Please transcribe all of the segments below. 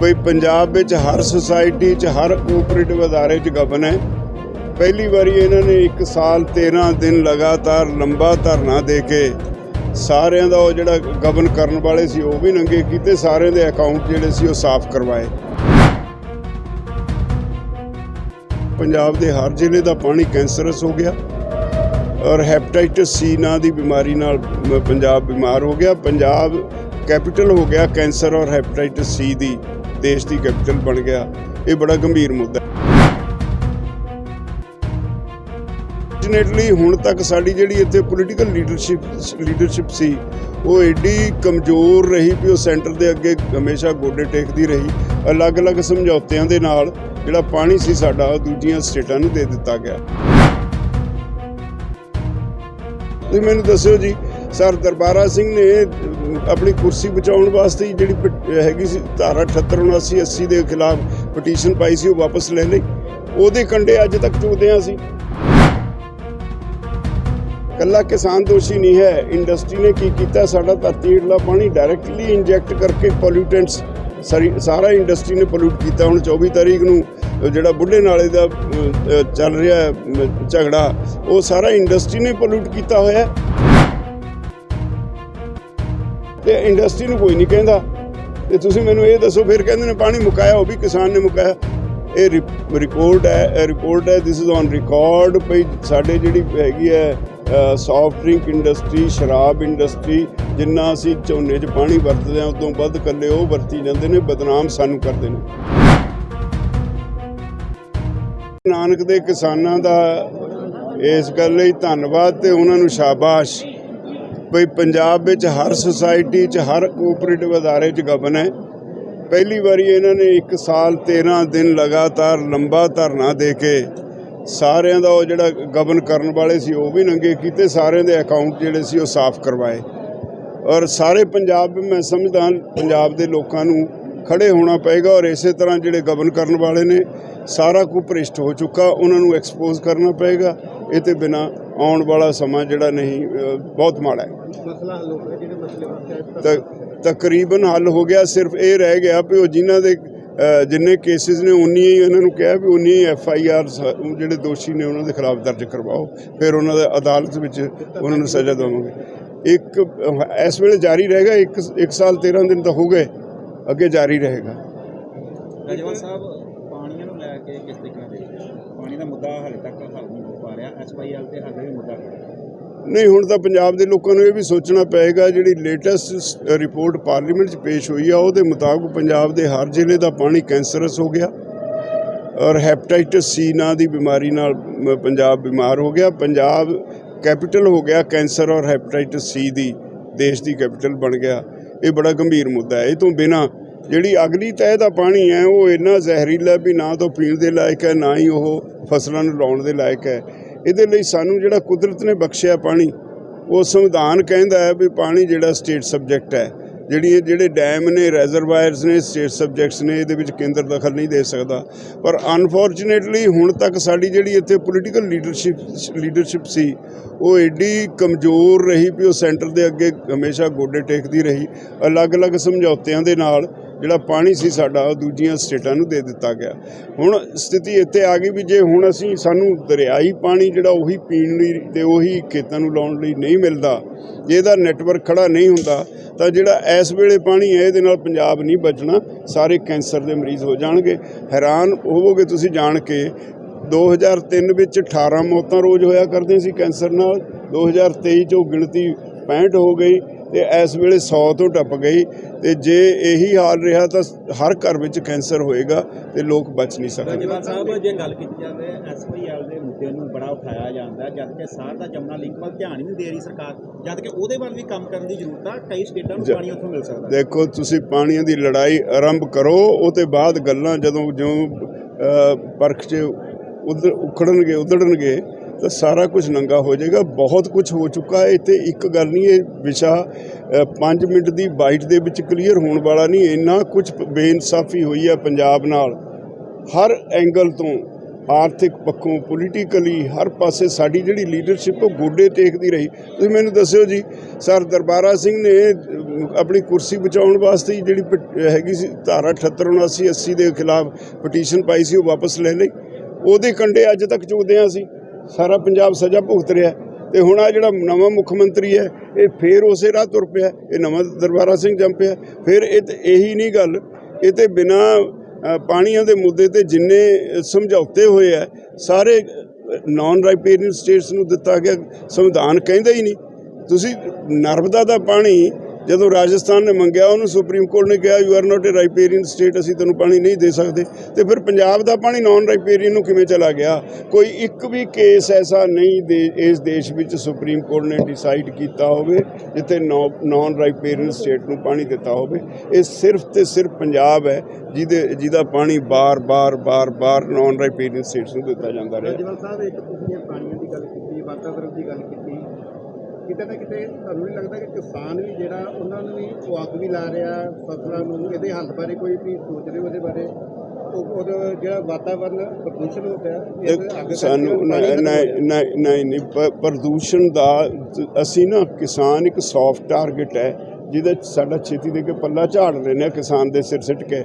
ਬਈ ਪੰਜਾਬ ਵਿੱਚ ਹਰ ਸੁਸਾਇਟੀ 'ਚ, ਹਰ ਕੋਆਪਰੇਟਿਵ ਅਦਾਰੇ 'ਚ ਗਬਨ ਹੈ। ਪਹਿਲੀ ਵਾਰੀ ਇਹਨਾਂ ਨੇ 1 ਸਾਲ 13 ਦਿਨ ਲਗਾਤਾਰ ਲੰਬਾ ਧਰਨਾ ਦੇ ਕੇ ਸਾਰਿਆਂ ਦਾ ਉਹ ਜਿਹੜਾ ਗਬਨ ਕਰਨ ਵਾਲੇ ਸੀ, ਉਹ ਵੀ ਨੰਗੇ ਕੀਤੇ। ਸਾਰਿਆਂ ਦੇ ਅਕਾਊਂਟ ਜਿਹੜੇ ਸੀ, ਉਹ ਸਾਫ਼ ਕਰਵਾਏ। ਪੰਜਾਬ ਦੇ ਹਰ ਜ਼ਿਲ੍ਹੇ ਦਾ ਪਾਣੀ ਕੈਂਸਰਸ ਹੋ ਗਿਆ ਔਰ ਹੈਪੇਟਾਈਟਸ ਸੀ ਨਾਂ ਦੀ ਬਿਮਾਰੀ ਨਾਲ ਪੰਜਾਬ ਬਿਮਾਰ ਹੋ ਗਿਆ। ਪੰਜਾਬ ਕੈਪੀਟਲ ਹੋ ਗਿਆ ਕੈਂਸਰ ਔਰ ਹੈਪੇਟਾਈਟਸ ਸੀ ਦੀ। ਦੇਸ਼ ਦੀ ਕੈਪੀਟਲ ਬਣ ਗਿਆ। ਇਹ ਬੜਾ ਗੰਭੀਰ ਮੁੱਦਾ ਹੈ। ਫੋਰਚੂਨੇਟਲੀ ਹੁਣ ਤੱਕ ਸਾਡੀ ਜਿਹੜੀ ਇੱਥੇ ਪੋਲੀਟੀਕਲ ਲੀਡਰਸ਼ਿਪ ਲੀਡਰਸ਼ਿਪ ਸੀ, ਉਹ ਐਡੀ ਕਮਜ਼ੋਰ ਰਹੀ ਵੀ ਉਹ ਸੈਂਟਰ ਦੇ ਅੱਗੇ ਹਮੇਸ਼ਾ ਗੋਡੇ ਟੇਕਦੀ ਰਹੀ। ਅਲੱਗ-ਅਲੱਗ ਸਮਝੌਤਿਆਂ ਦੇ ਨਾਲ ਜਿਹੜਾ ਪਾਣੀ ਸੀ ਸਾਡਾ, ਉਹ ਦੂਜੀਆਂ ਸਟੇਟਾਂ ਨੂੰ ਦੇ ਦਿੱਤਾ ਗਿਆ। ਤੁਸੀਂ ਮੈਨੂੰ ਦੱਸਿਓ ਜੀ ਸਰ ਦਰਬਾਰਾ ਸਿੰਘ ਨੇ ਆਪਣੀ ਕੁਰਸੀ ਬਚਾਉਣ ਵਾਸਤੇ ਜਿਹੜੀ ਪਟ- ਹੈਗੀ ਸੀ, ਧਾਰਾ 78 79 80 ਦੇ ਖਿਲਾਫ ਪਟੀਸ਼ਨ ਪਾਈ ਸੀ, ਉਹ ਵਾਪਸ ਲੈ ਲਈ। ਉਹਦੇ ਕੰਡੇ ਅੱਜ ਤੱਕ ਚੁਗਦੇ ਹਾਂ ਅਸੀਂ ਕੱਲਾ ਕਿਸਾਨ ਦੋਸ਼ੀ ਨਹੀਂ ਹੈ। ਇੰਡਸਟਰੀ ਨੇ ਕੀ ਕੀਤਾ? ਸਾਡਾ ਧਰਤੀ ਹੇਠਲਾ ਪਾਣੀ ਡਾਇਰੈਕਟਲੀ ਇੰਜੈਕਟ ਕਰਕੇ ਪੋਲਿਊਟੈਂਟਸ ਸਾਰਾ ਇੰਡਸਟਰੀ ਨੇ ਪੋਲਿਊਟ ਕੀਤਾ। ਹੁਣ 24 ਤਾਰੀਖ ਨੂੰ ਜਿਹੜਾ ਬੁੱਢੇ ਨਾਲੇ ਦਾ ਚੱਲ ਰਿਹਾ ਝਗੜਾ, ਉਹ ਸਾਰਾ ਇੰਡਸਟਰੀ ਨੇ ਪੋਲਿਊਟ ਕੀਤਾ ਹੋਇਆ ਹੈ। ਤੇ ਇੰਡਸਟਰੀ ਨੂੰ ਕੋਈ ਨਹੀਂ ਕਹਿੰਦਾ। ਤੇ ਤੁਸੀਂ ਮੈਨੂੰ ਇਹ ਦੱਸੋ, ਫਿਰ ਕਹਿੰਦੇ ਨੇ ਪਾਣੀ ਮੁਕਾਇਆ, ਉਹ ਵੀ ਕਿਸਾਨ ਨੇ ਮੁਕਾਇਆ। ਇਹ ਰਿਪੋਰਟ ਹੈ ਰਿਪੋਰਟ ਹੈ ਥਿਸ ਇਜ਼ ਔਨ ਰਿਕਾਰਡ ਭਈ ਸਾਡੇ ਜਿਹੜੀ ਹੈਗੀ ਹੈ ਸੌਫਟ ਡਰਿੰਕ ਇੰਡਸਟਰੀ ਸ਼ਰਾਬ ਇੰਡਸਟਰੀ ਜਿੰਨਾ ਅਸੀਂ ਝੋਨੇ 'ਚ ਪਾਣੀ ਵਰਤਦੇ ਹਾਂ, ਉਦੋਂ ਵੱਧ ਕੱਲੇ ਉਹ ਵਰਤੀ ਜਾਂਦੇ ਨੇ, ਬਦਨਾਮ ਸਾਨੂੰ ਕਰਦੇ ਨੇ। ਨਾਨਕ ਦੇ ਕਿਸਾਨਾਂ ਦਾ ਇਸ ਗੱਲ ਲਈ ਧੰਨਵਾਦ ਤੇ ਉਹਨਾਂ ਨੂੰ ਸ਼ਾਬਾਸ਼। ਭਈ ਪੰਜਾਬ ਵਿੱਚ ਹਰ ਸੁਸਾਇਟੀ 'ਚ, ਹਰ ਕੋਆਪਰੇਟਿਵ ਅਦਾਰੇ 'ਚ ਗਬਨ ਹੈ। ਪਹਿਲੀ ਵਾਰੀ ਇਹਨਾਂ ਨੇ 1 ਸਾਲ 13 ਦਿਨ ਲਗਾਤਾਰ ਲੰਬਾ ਧਰਨਾ ਦੇ ਕੇ ਸਾਰਿਆਂ ਦਾ ਉਹ ਜਿਹੜਾ ਗਬਨ ਕਰਨ ਵਾਲੇ ਸੀ, ਉਹ ਵੀ ਨੰਗੇ ਕੀਤੇ। ਸਾਰਿਆਂ ਦੇ ਅਕਾਊਂਟ ਜਿਹੜੇ ਸੀ, ਉਹ ਸਾਫ਼ ਕਰਵਾਏ। ਔਰ ਸਾਰੇ ਪੰਜਾਬ, ਮੈਂ ਸਮਝਦਾ ਪੰਜਾਬ ਦੇ ਲੋਕਾਂ ਨੂੰ ਖੜੇ ਹੋਣਾ ਪਏਗਾ ਔਰ ਇਸੇ ਤਰ੍ਹਾਂ ਜਿਹੜੇ ਗਬਨ ਕਰਨ ਵਾਲੇ ਨੇ, ਸਾਰਾ ਕੁ ਭ੍ਰਿਸ਼ਟ ਹੋ ਚੁੱਕਾ। ਉਹਨਾਂ ਨੂੰ ਐਕਸਪੋਜ਼ ਕਰਨਾ ਪਏਗਾ। ਇਹ ਤੇ ਬਿਨਾ ਆਉਣ ਵਾਲਾ ਸਮਾਂ ਜਿਹੜਾ ਨਹੀਂ ਬਹੁਤ ਮਾੜਾ ਹੈ। ਮਸਲਾ ਹੱਲ ਹੋ ਗਿਆ ਜਿਹੜੇ ਮਸਲੇ ਵਾਸਤੇ ਤਕਰੀਬਨ ਹੱਲ ਹੋ ਗਿਆ, ਸਿਰਫ ਇਹ ਰਹਿ ਗਿਆ ਵੀ ਉਹ ਜਿਨ੍ਹਾਂ ਦੇ ਜਿੰਨੇ ਕੇਸਿਸ ਨੇ, ਉਨੀ ਹੀ ਉਹਨਾਂ ਨੂੰ ਕਿਹਾ ਵੀ ਉਨੀ ਐਫ ਆਈ ਆਰ ਜਿਹੜੇ ਦੋਸ਼ੀ ਨੇ ਉਹਨਾਂ ਦੇ ਖਿਲਾਫ ਦਰਜ ਕਰਵਾਓ, ਫਿਰ ਉਹਨਾਂ ਦਾ ਅਦਾਲਤ ਵਿੱਚ ਉਹਨਾਂ ਨੂੰ ਸਜ਼ਾ ਦੇਵਾਂਗੇ। ਇੱਕ, ਇਸ ਵੇਲੇ ਜਾਰੀ ਰਹੇਗਾ, ਇੱਕ ਇੱਕ ਸਾਲ 13 ਦਿਨ ਤਾਂ ਹੋ ਗਏ, ਅੱਗੇ ਜਾਰੀ ਰਹੇਗਾ। ਰਾਜਵਾਨ ਸਾਹਿਬ, ਪਾਣੀਆਂ ਨੂੰ ਲੈ ਕੇ ਕਿਸ ਤਰੀਕੇ ਨਾਲ ਦੇਖਦੇ ਪਾਣੀ ਦਾ ਮੁੱਦਾ ਹਾਲੇ ਤੱਕ ਹੱਲ ਨਹੀਂ ਪਾ ਰਿਹਾ ਐਸਪੀਐਲ ਤੇ ਹਾਲੇ ਵੀ ਮੁੱਦਾ ਨਹੀਂ, ਹੁਣ ਤਾਂ ਪੰਜਾਬ ਦੇ ਲੋਕਾਂ ਨੂੰ ਇਹ ਵੀ ਸੋਚਣਾ ਪਏਗਾ, ਜਿਹੜੀ ਲੇਟੈਸਟ ਰਿਪੋਰਟ ਪਾਰਲੀਮੈਂਟ 'ਚ ਪੇਸ਼ ਹੋਈ ਆ, ਉਹਦੇ ਮੁਤਾਬਕ ਪੰਜਾਬ ਦੇ ਹਰ ਜ਼ਿਲ੍ਹੇ ਦਾ ਪਾਣੀ ਕੈਂਸਰਸ ਹੋ ਗਿਆ ਔਰ ਹੈਪੇਟਾਈਟਸ ਸੀ ਨਾਂ ਦੀ ਬਿਮਾਰੀ ਨਾਲ ਪੰਜਾਬ ਬਿਮਾਰ ਹੋ ਗਿਆ। ਪੰਜਾਬ ਕੈਪੀਟਲ ਹੋ ਗਿਆ ਕੈਂਸਰ ਔਰ ਹੈਪੇਟਾਈਟਸ ਸੀ ਦੀ, ਦੇਸ਼ ਦੀ ਕੈਪੀਟਲ ਬਣ ਗਿਆ। ਇਹ ਬੜਾ ਗੰਭੀਰ ਮੁੱਦਾ ਹੈ। ਇਹ ਤੋਂ ਬਿਨਾ ਜਿਹੜੀ ਅਗਲੀ ਤਹਿ ਦਾ ਪਾਣੀ ਹੈ, ਉਹ ਇੰਨਾ ਜ਼ਹਿਰੀਲਾ ਵੀ ਨਾ ਤਾਂ ਪੀਣ ਦੇ ਲਾਇਕ ਹੈ, ਨਾ ਹੀ ਉਹ ਫਸਲਾਂ ਨੂੰ ਲਾਉਣ ਦੇ ਲਾਇਕ ਹੈ। ਇਹਦੇ ਲਈ ਸਾਨੂੰ ਜਿਹੜਾ ਕੁਦਰਤ ਨੇ ਬਖਸ਼ਿਆ ਪਾਣੀ, ਉਹ ਸੰਵਿਧਾਨ ਕਹਿੰਦਾ ਹੈ ਵੀ ਪਾਣੀ ਜਿਹੜਾ ਸਟੇਟ ਸਬਜੈਕਟ ਹੈ। ਜਿਹੜੀ ਜਿਹੜੇ ਡੈਮ ਨੇ, ਰੈਜ਼ਰਵਾਇਰਸ ਨੇ, ਸਟੇਟ ਸਬਜੈਕਟਸ ਨੇ, ਇਹਦੇ ਵਿੱਚ ਕੇਂਦਰ ਦਖਲ ਨਹੀਂ ਦੇ ਸਕਦਾ। ਪਰ ਅਨਫੋਰਚੂਨੇਟਲੀ ਹੁਣ ਤੱਕ ਸਾਡੀ ਜਿਹੜੀ ਇੱਥੇ ਪੋਲੀਟੀਕਲ ਲੀਡਰਸ਼ਿਪ ਲੀਡਰਸ਼ਿਪ ਸੀ, ਉਹ ਐਡੀ ਕਮਜ਼ੋਰ ਰਹੀ ਵੀ ਉਹ ਸੈਂਟਰ ਦੇ ਅੱਗੇ ਹਮੇਸ਼ਾ ਗੋਡੇ ਟੇਕਦੀ ਰਹੀ। ਅਲੱਗ-ਅਲੱਗ ਸਮਝੌਤਿਆਂ ਦੇ ਨਾਲ ਜਿਹੜਾ ਪਾਣੀ ਸੀ ਸਾਡਾ, ਉਹ ਦੂਜੀਆਂ ਸਟੇਟਾਂ ਨੂੰ ਦੇ ਦਿੱਤਾ ਗਿਆ। ਹੁਣ ਸਥਿਤੀ ਇੱਥੇ ਆ ਗਈ ਵੀ ਜੇ ਹੁਣ ਅਸੀਂ ਸਾਨੂੰ ਦਰਿਆਈ ਪਾਣੀ ਜਿਹੜਾ ਉਹੀ ਪੀਣ ਲਈ ਤੇ ਉਹੀ ਖੇਤਾਂ ਨੂੰ ਲਾਉਣ ਲਈ ਨਹੀਂ ਮਿਲਦਾ, ਜੇ ਇਹਦਾ ਨੈਟਵਰਕ ਖੜਾ ਨਹੀਂ ਹੁੰਦਾ, ਤਾਂ ਜਿਹੜਾ ਇਸ ਵੇਲੇ ਪਾਣੀ ਹੈ, ਇਹਦੇ ਨਾਲ ਪੰਜਾਬ ਨਹੀਂ ਬਚਣਾ, ਸਾਰੇ ਕੈਂਸਰ ਦੇ ਮਰੀਜ਼ ਹੋ ਜਾਣਗੇ। ਹੈਰਾਨ ਹੋਵੋਗੇ ਤੁਸੀਂ ਜਾਣ ਕੇ 2003 ਵਿੱਚ 18 ਮੌਤਾਂ ਰੋਜ਼ ਹੋਇਆ ਕਰਦੀਆਂ ਸੀ ਕੈਂਸਰ ਨਾਲ 2023 ਚ ਉਹ ਗਿਣਤੀ 65 ਹੋ ਗਈ ਤੇ ਇਸ ਵੇਲੇ 100 ਤੋਂ ਟੱਪ ਗਈ ਤੇ ਜੇ ਇਹੀ ਹਾਲ ਰਿਹਾ ਤਾਂ ਹਰ ਘਰ ਵਿੱਚ ਕੈਂਸਰ ਹੋਏਗਾ ਤੇ ਲੋਕ ਬਚ ਨਹੀਂ ਸਕਦੇ। ਰਾਜਵਾਨ ਸਾਹਿਬ ਜੇ ਗੱਲ ਕੀਤੀ ਜਾਵੇ ਐਸਪੀਐਲ ਦੇ ਮੁੱਦੇ ਨੂੰ ਬੜਾ ਉਠਾਇਆ ਜਾਂਦਾ ਜਦ ਕਿ ਸਾਰ ਦਾ ਜਮਨਾ ਲਿੰਕ ਵੱਲ ਧਿਆਨ ਹੀ ਨਹੀਂ ਦੇ ਰਹੀ ਸਰਕਾਰ ਜਦ ਕਿ ਉਹਦੇ ਵੱਲ ਵੀ ਕੰਮ ਕਰਨ ਦੀ ਜ਼ਰੂਰਤ ਆ ਕਈ ਸਟੇਟਾਂ ਨੂੰ ਪਾਣੀ ਉੱਥੋਂ ਮਿਲ ਸਕਦਾ। ਦੇਖੋ ਤੁਸੀਂ ਪਾਣੀਆਂ ਦੀ ਲੜਾਈ ਆਰੰਭ ਕਰੋ ਉਹ ਤੇ ਬਾਅਦ ਗੱਲਾਂ ਜਦੋਂ ਜਿਉਂ ਪਰਖ 'ਚ ਉਧਰ ਉਖੜਨਗੇ ਉਧੜਨਗੇ ਤਾਂ ਸਾਰਾ ਕੁਝ ਨੰਗਾ ਹੋ ਜਾਏਗਾ। ਬਹੁਤ ਕੁਝ ਹੋ ਚੁੱਕਾ ਹੈ। ਇੱਥੇ ਇੱਕ ਗੱਲ ਨਹੀਂ, ਇਹ ਵਿਸ਼ਾ 5 ਮਿੰਟ ਦੀ ਬਾਈਟ ਦੇ ਵਿੱਚ ਕਲੀਅਰ ਹੋਣ ਵਾਲਾ ਨਹੀਂ। ਇੰਨਾ ਕੁਝ ਬੇਇਨਸਾਫੀ ਹੋਈ ਹੈ ਪੰਜਾਬ ਨਾਲ। ਹਰ ਐਂਗਲ ਤੋਂ, ਆਰਥਿਕ ਪੱਖੋਂ ਪੋਲੀਟੀਕਲੀ ਹਰ ਪਾਸੇ ਸਾਡੀ ਜਿਹੜੀ ਲੀਡਰਸ਼ਿਪ ਉਹ ਗੋਡੇ ਟੇਕਦੀ ਰਹੀ। ਤੁਸੀਂ ਮੈਨੂੰ ਦੱਸਿਓ ਜੀ, ਸਰ ਦਰਬਾਰਾ ਸਿੰਘ ਨੇ ਆਪਣੀ ਕੁਰਸੀ ਬਚਾਉਣ ਵਾਸਤੇ ਜਿਹੜੀ ਪਟ- ਹੈਗੀ ਸੀ, ਧਾਰਾ 78 79 80 ਦੇ ਖਿਲਾਫ ਪਟੀਸ਼ਨ ਪਾਈ ਸੀ, ਉਹ ਵਾਪਸ ਲੈ ਲਈ। ਉਹਦੇ ਕੰਡੇ ਅੱਜ ਤੱਕ ਚੁਗਦੇ ਹਾਂ ਅਸੀਂ। ਸਾਰਾ ਪੰਜਾਬ ਸਜ਼ਾ ਭੁਗਤ ਰਿਹਾ ਤੇ ਹੁਣ ਆ ਜਿਹੜਾ ਨਵਾਂ ਮੁੱਖ ਮੰਤਰੀ ਹੈ, ਇਹ ਫੇਰ ਉਸੇ ਰਾਹ ਤੁਰ ਪਿਆ ਇਹ ਨਵਾਂ ਦਰਬਾਰਾ ਸਿੰਘ ਜੰਮ ਪਿਆ ਫਿਰ ਇਹ ਤੇ ਇਹੀ ਨਹੀਂ ਗੱਲ, ਇਹ ਤੇ ਬਿਨਾ ਪਾਣੀਆਂ ਦੇ ਮੁੱਦੇ ਤੇ ਜਿੰਨੇ ਸਮਝੌਤੇ ਹੋਏ ਆ, ਸਾਰੇ ਨਾਨ ਰਾਈਪੇਰੀਅਨ ਸਟੇਟਸ ਨੂੰ ਦਿੱਤਾ ਗਿਆ ਸੰਵਿਧਾਨ ਕਹਿੰਦਾ ਹੀ ਨਹੀਂ। ਤੁਸੀਂ ਨਰਮਦਾ ਦਾ ਪਾਣੀ ਜਦੋਂ ਰਾਜਸਥਾਨ ਨੇ ਮੰਗਿਆ, ਉਹਨੂੰ ਸੁਪਰੀਮ ਕੋਰਟ ਨੇ ਕਿਹਾ you are not a riparian state ਅਸੀਂ ਤੈਨੂੰ ਪਾਣੀ ਨਹੀਂ ਦੇ ਸਕਦੇ। ਤੇ ਫਿਰ ਪੰਜਾਬ ਦਾ ਪਾਣੀ ਨਾਨ ਰਾਈਪੇਰੀਅਨ ਨੂੰ ਕਿਵੇਂ ਚਲਾ ਗਿਆ? ਕੋਈ ਇੱਕ ਵੀ ਕੇਸ ਐਸਾ ਨਹੀਂ ਦੇ, ਇਸ ਦੇਸ਼ ਵਿੱਚ ਸੁਪਰੀਮ ਕੋਰਟ ਨੇ ਡਿਸਾਈਡ ਕੀਤਾ ਹੋਵੇ, ਜਿੱਥੇ ਨਾਨ ਰਾਈਪੇਰੀਅਨ ਸਟੇਟ ਨੂੰ ਪਾਣੀ ਦਿੱਤਾ ਹੋਵੇ। ਇਹ ਸਿਰਫ ਤੇ ਸਿਰਫ ਪੰਜਾਬ ਹੈ, ਜਿਹਦੇ, ਜਿਹਦਾ ਪਾਣੀ ਬਾਰ-ਬਾਰ ਬਾਰ-ਬਾਰ ਨਾਨ ਰਾਈਪੇਰੀਅਨ ਸਟੇਟਸ ਨੂੰ ਦਿੱਤਾ ਜਾਂਦਾ ਰਿਹਾ। ਸਾਹਿਬ, ਇੱਕ ਤੁਸੀਂ ਇਹ ਦੀ ਗੱਲ ਕੀਤੀ ਵਾਤਾਵਰਣ ਦੀ ਗੱਲ ਕੀਤੀ ਕਿਤੇ ਨਾ ਕਿਤੇ ਤੁਹਾਨੂੰ ਨਹੀਂ ਲੱਗਦਾ ਕਿ ਕਿਸਾਨ ਵੀ ਜਿਹੜਾ ਉਹਨਾਂ ਨੂੰ ਵੀ ਅੱਗ ਵੀ ਲਾ ਰਿਹਾ ਫਸਲਾਂ ਨੂੰ ਇਹਦੇ ਹੱਲ ਬਾਰੇ ਕੋਈ ਵੀ ਸੋਚ ਰਹੇ ਉਹਦੇ ਬਾਰੇ ਜਿਹੜਾ ਪ੍ਰਦੂਸ਼ਣ ਹੋ ਸਾਨੂੰ ਨਹੀਂ। ਨਹੀਂ ਦਾ ਅਸੀਂ ਨਾ ਕਿਸਾਨ ਇੱਕ ਸੌਫਟ ਟਾਰਗੇਟ ਹੈ ਜਿਹਦੇ ਸਾਡਾ ਛੇਤੀ ਦੇ ਕੇ ਪੱਲਾ ਝਾੜ ਲੈਂਦੇ ਹਾਂ ਕਿਸਾਨ ਦੇ ਸਿਰ ਸਿੱਟ ਕੇ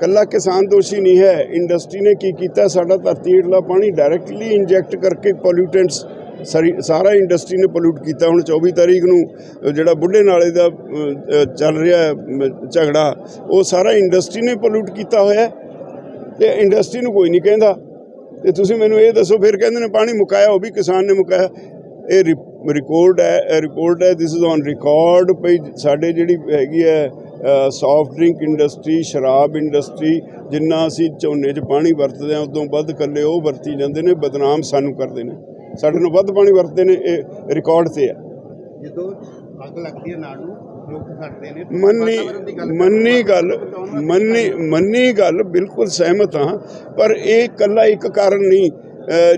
ਕੱਲਾ ਕਿਸਾਨ ਦੋਸ਼ੀ ਨਹੀਂ ਹੈ ਇੰਡਸਟਰੀ ਨੇ ਕੀ ਕੀਤਾ ਸਾਡਾ ਧਰਤੀ ਹੇਠਲਾ ਪਾਣੀ ਡਾਇਰੈਕਟਲੀ ਇੰਜੈਕਟ ਕਰਕੇ ਪੋਲਿਊਟੈਂਟਸ ਸਾਰੀ ਸਾਰਾ ਇੰਡਸਟਰੀ ਨੇ ਪੋਲਿਊਟ ਕੀਤਾ। ਹੁਣ 24 ਤਾਰੀਖ ਨੂੰ ਜਿਹੜਾ ਬੁੱਢੇ ਨਾਲੇ ਦਾ ਚੱਲ ਰਿਹਾ ਝਗੜਾ, ਉਹ ਸਾਰਾ ਇੰਡਸਟਰੀ ਨੇ ਪੋਲਿਊਟ ਕੀਤਾ ਹੋਇਆ ਹੈ। ਤੇ ਇੰਡਸਟਰੀ ਨੂੰ ਕੋਈ ਨਹੀਂ ਕਹਿੰਦਾ। ਤੇ ਤੁਸੀਂ ਮੈਨੂੰ ਇਹ ਦੱਸੋ, ਫਿਰ ਕਹਿੰਦੇ ਨੇ ਪਾਣੀ ਮੁਕਾਇਆ, ਉਹ ਵੀ ਕਿਸਾਨ ਨੇ ਮੁਕਾਇਆ। ਇਹ ਰਿਕਾਰਡ ਹੈ ਰਿਪੋਰਟ ਹੈ ਥਿਸ ਇਜ਼ ਔਨ ਰਿਕਾਰਡ ਭਈ ਸਾਡੇ ਜਿਹੜੀ ਹੈਗੀ ਹੈ ਸੌਫਟ ਡਰਿੰਕ ਇੰਡਸਟਰੀ ਸ਼ਰਾਬ ਇੰਡਸਟਰੀ ਜਿੰਨਾ ਅਸੀਂ ਝੋਨੇ 'ਚ ਪਾਣੀ ਵਰਤਦੇ ਹਾਂ, ਉਦੋਂ ਵੱਧ ਕੱਲੇ ਉਹ ਵਰਤੀ ਜਾਂਦੇ ਨੇ, ਬਦਨਾਮ ਸਾਨੂੰ ਕਰਦੇ ਨੇ। ਸਾਡੇ ਨੂੰ ਵੱਧ ਪਾਣੀ ਵਰਤਦੇ ਨੇ ਇਹ ਰਿਕਾਰਡ ਤੇ ਹੈ ਜਦੋਂ ਅੱਗ ਲੱਗਦੀ ਹੈ ਨਾੜ ਨੂੰ ਲੋਕ ਖੜਦੇ ਨੇ। ਮੰਨੀ ਗੱਲ ਮੰਨੀ ਗੱਲ ਮੰਨੀ ਮੰਨੀ ਗੱਲ ਬਿਲਕੁਲ ਸਹਿਮਤ ਹਾਂ ਪਰ ਇਹ ਇਕੱਲਾ ਇੱਕ ਕਾਰਨ ਨਹੀਂ।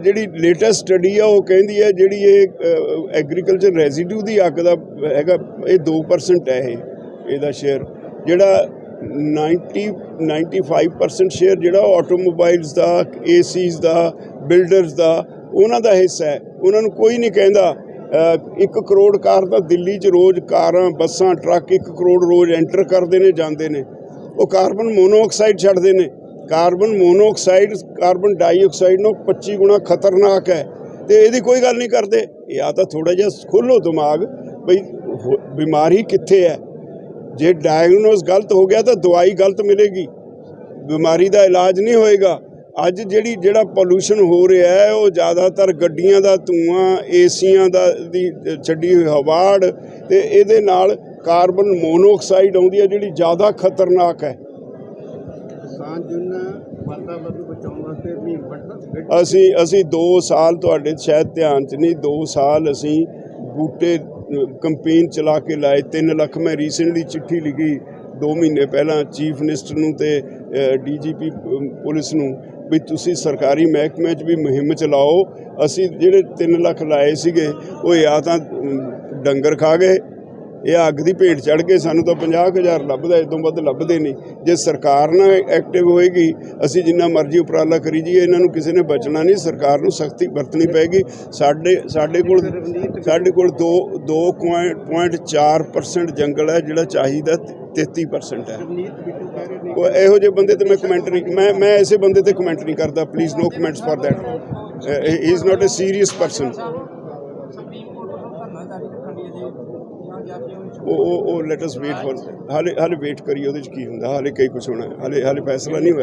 ਜਿਹੜੀ ਲੇਟੈਸਟ ਸਟੱਡੀ ਆ ਉਹ ਕਹਿੰਦੀ ਹੈ ਜਿਹੜੀ ਇਹ ਐਗਰੀਕਲਚਰ ਰੈਜ਼ੀਡਿਊ ਦੀ ਅੱਗ ਦਾ ਹੈਗਾ ਇਹ 2% ਹੈ ਇਹ ਇਹਦਾ ਸ਼ੇਅਰ ਜਿਹੜਾ 90 95% ਸ਼ੇਅਰ ਜਿਹੜਾ ਆਟੋਮੋਬਾਈਲਸ ਦਾ ਏਸੀਜ਼ ਦਾ ਬਿਲਡਰਸ ਦਾ ਉਹਨਾਂ ਦਾ ਹਿੱਸਾ ਹੈ। ਉਹਨਾਂ ਨੂੰ ਕੋਈ ਨਹੀਂ ਕਹਿੰਦਾ, ਅਹ, ਇੱਕ ਕਰੋੜ ਕਾਰ ਤਾਂ ਦਿੱਲੀ 'ਚ ਰੋਜ਼ ਕਾਰਾਂ, ਬੱਸਾਂ, ਟਰੱਕ ਇੱਕ ਕਰੋੜ ਰੋਜ਼ ਐਂਟਰ ਕਰਦੇ ਨੇ, ਜਾਂਦੇ ਨੇ। ਉਹ ਕਾਰਬਨ ਮੋਨੋਆਕਸਾਈਡ ਛੱਡਦੇ ਨੇ। ਕਾਰਬਨ ਮੋਨੋਆਕਸਾਈਡ, ਕਾਰਬਨ ਡਾਈਆਕਸਾਈਡ ਨੂੰ 25 ਗੁਣਾ ਖਤਰਨਾਕ ਹੈ। ਤੇ ਇਹਦੀ ਕੋਈ ਗੱਲ ਨਹੀਂ ਕਰਦੇ। ਇਹ ਤਾਂ ਥੋੜਾ ਜਿਹਾ ਖੋਲੋ ਦਿਮਾਗ, ਬਈ ਹੋ- ਬਿਮਾਰੀ ਕਿੱਥੇ ਹੈ? ਜੇ ਡਾਇਗਨੋਸ ਗਲਤ ਹੋ ਗਿਆ ਤਾਂ ਦਵਾਈ ਗਲਤ ਮਿਲੇਗੀ। ਬਿਮਾਰੀ ਦਾ ਇਲਾਜ ਨਹੀਂ ਹੋਏਗਾ। ਅੱਜ ਜਿਹੜੀ ਜਿਹੜਾ ਪੋਲੂਸ਼ਨ ਹੋ ਰਿਹਾ ਹੈ ਉਹ ਜ਼ਿਆਦਾਤਰ ਗੱਡੀਆਂ ਦਾ ਧੂਆਂ ਏਸੀਆਂ ਦਾ ਦੀ ਛੱਡੀ ਹੋਈ ਹਵਾੜ ਤੇ ਇਹਦੇ ਨਾਲ ਕਾਰਬਨ ਮੋਨੋਆਕਸਾਈਡ ਆਉਂਦੀ ਹੈ ਜਿਹੜੀ ਜ਼ਿਆਦਾ ਖਤਰਨਾਕ ਹੈ। ਕਿਸਾਨ ਜੁਨ ਵਾਤਾਵਰਣ ਨੂੰ ਬਚਾਉਣ ਵਾਸਤੇ ਵੀ ਵੱਡਾ ਅਸੀਂ ਅਸੀਂ 2 ਸਾਲ ਤੁਹਾਡੇ ਸ਼ਾਇਦ ਧਿਆਨ 'ਚ ਨਹੀਂ 2 ਸਾਲ ਅਸੀਂ ਬੂਟੇ ਕੰਪੇਨ ਚਲਾ ਕੇ ਲਾਏ। 3 ਲੱਖ ਮੈਂ ਰੀਸੈਂਟਲੀ ਚਿੱਠੀ ਲਿਖੀ 2 ਮਹੀਨੇ ਪਹਿਲਾਂ ਚੀਫ ਮਿਨਿਸਟਰ ਨੂੰ ਤੇ ਡੀਜੀਪੀ ਪੁਲਿਸ ਨੂੰ। ਵੀ ਤੁਸੀਂ ਸਰਕਾਰੀ ਮਹਿਕਮੇ 'ਚ ਵੀ ਮੁਹਿੰਮ ਚਲਾਓ। ਅਸੀਂ ਜਿਹੜੇ 3 ਲੱਖ ਲਾਏ ਸੀਗੇ, ਉਹ ਜਾਂ ਤਾਂ ਡੰਗਰ ਖਾ ਗਏ ਇਹ ਅੱਗ ਦੀ ਭੇਟ ਚੜ ਕੇ ਸਾਨੂੰ ਤਾਂ 50000 ਲੱਭਦਾ ਇਸ ਤੋਂ ਵੱਧ ਲੱਭਦੇ ਨਹੀਂ। ਜੇ ਸਰਕਾਰ ਨਾ ਐਕਟਿਵ ਹੋਏਗੀ, ਅਸੀਂ ਜਿੰਨਾ ਮਰਜ਼ੀ ਉਪਰਾਲਾ ਕਰੀ ਜੀਏ ਇਹਨਾਂ ਨੂੰ ਕਿਸੇ ਨੇ ਬਚਣਾ ਨਹੀਂ, ਸਰਕਾਰ ਨੂੰ ਸਖਤੀ ਵਰਤਣੀ ਪੈਗੀ ਸਾਡੇ ਸਾਡੇ ਕੋਲ ਸਾਡੇ ਕੋਲ 2 2.4% ਜੰਗਲ ਹੈ, ਜਿਹੜਾ ਚਾਹੀਦਾ 33% ਹੈ। ਉਹ ਇਹੋ ਜਿਹੇ ਬੰਦੇ ਤੇ ਮੈਂ ਕਮੈਂਟ ਨਹੀਂ, ਮੈਂ ਮੈਂ ਐਸੇ ਬੰਦੇ ਤੇ ਕਮੈਂਟ ਨਹੀਂ ਕਰਦਾ please no comments for that he is not a serious person ਉਹ ਉਹ ਉਹ ਲੈਟ ਅਸ ਵੇਟ ਫॉर ਹਾਲੇ ਹਾਲੇ ਵੇਟ ਕਰੀਏ ਉਹਦੇ ਚ ਕੀ ਹੁੰਦਾ, ਹਾਲੇ ਕਈ ਕੁਝ ਹੋਣਾ, ਹਾਲੇ ਹਾਲੇ ਫੈਸਲਾ ਨਹੀਂ ਹੋਇਆ।